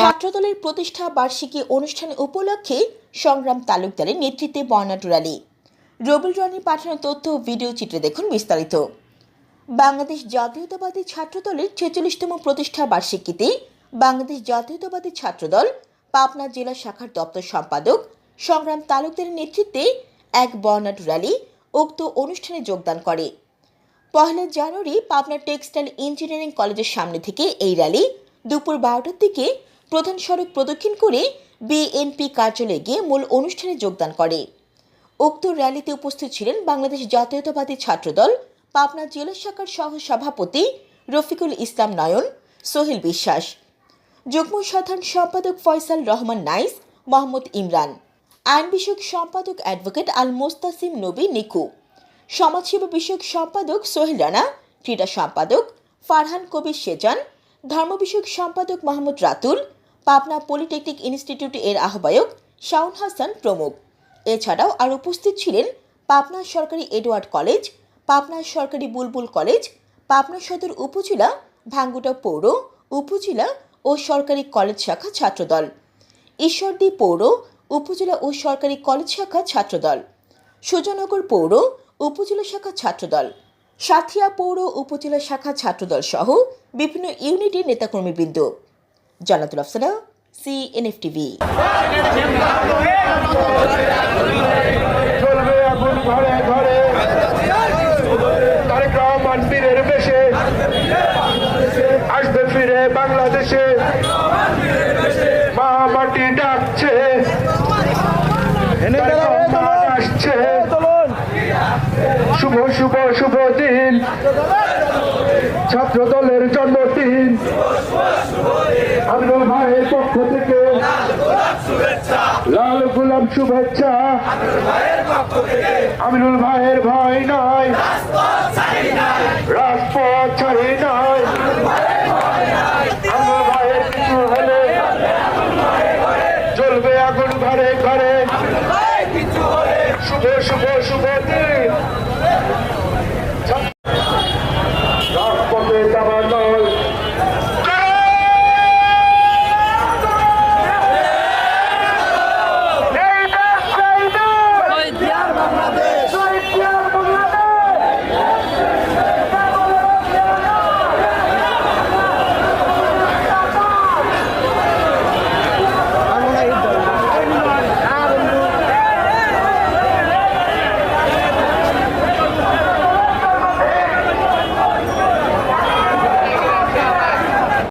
ছাত্রদলের প্রতিষ্ঠা বার্ষিকী অনুষ্ঠান উপলক্ষে সংগ্রাম তালুকদারের নেতৃত্বে বর্ণাঢ্য র্যালি রবিল রনির পাঠানো তথ্য ভিডিও চিত্রে দেখুন বিস্তারিত। বাংলাদেশ জাতীয়তাবাদী ছাত্রদলের ছেচল্লিশতম প্রতিষ্ঠা বার্ষিকীতে বাংলাদেশ জাতীয়তাবাদী ছাত্রদল, পাবনা জেলা শাখার দপ্তর সম্পাদক, সংগ্রাম তালুকদারের নেতৃত্বে এক বর্ণাঢ্য র্যালি উক্ত অনুষ্ঠানে যোগদান করে। পহেলা জানুয়ারি পাবনা টেক্সটাইল ইঞ্জিনিয়ারিং কলেজের সামনে থেকে এই র্যালি দুপুর বারোটার দিকে প্রধান সড়ক প্রদক্ষিণ করে বিএনপি কার্যালয়ে গিয়ে মূল অনুষ্ঠানে যোগদান করে। উক্ত র্যালিতে উপস্থিত ছিলেন বাংলাদেশ জাতীয়তাবাদী ছাত্রদল, পাবনা জেলা শাখার সহ সভাপতি রফিকুল ইসলাম নয়ন, সোহেল বিশ্বাস, যুগ্ম সাধারণ সম্পাদক ফয়সাল রহমান নাইস, মোহাম্মদ ইমরান, আইন বিষয়ক সম্পাদক অ্যাডভোকেট আল মোস্তাসিম নবী নিকু, সমাজসেবা বিষয়ক সম্পাদক সোহেল রানা, ক্রীড়া সম্পাদক ফারহান কবির সেজান ধর্ম বিষয়ক সম্পাদক মাহমুদ রাতুল, পাবনা পলিটেকনিক ইনস্টিটিউট এর আহ্বায়ক শাউন হাসান প্রমুখ। এছাড়াও আর উপস্থিত ছিলেন পাবনা সরকারি এডওয়ার্ড কলেজ, পাবনা সরকারি বুলবুল কলেজ, পাবনা সদর উপজেলা, ভাঙ্গুটা পৌর, উপজেলা ও সরকারি কলেজ শাখা ছাত্রদল। ঈশ্বরদী পৌর, উপজেলা ও সরকারি কলেজ শাখা ছাত্রদল। সুজনগর পৌর, উপজেলা শাখা ছাত্রদল। সাথিয়া পৌর উপজেলা শাখা ছাত্রদল সহ বিভিন্ন ইউনিটের নেতাকর্মীবৃন্দ। জানাতুল আফসানা সি এনএফটিভি চলবে আগুন ঘরে ঘরে। তারেক রহমান বীরের বেশে। আসবে ফিরে বাংলাদেশে। মা মাটি ডাকছে। আসছে। শুভ শুভ শুভ দিন। ছাত্র দলের জন্মদিন। আমিনুল ভাইয়ের পক্ষ থেকে লাল গোলাপ শুভেচ্ছা। আমিনুল ভাইয়ের ভয় নয় রাজপথ ছাড়ি নয় আমিনুল ভাইয়ের কিছু হলে জ্বলবে আগুন ঘরে ঘরে। শুভ শুভ শুভ দিন।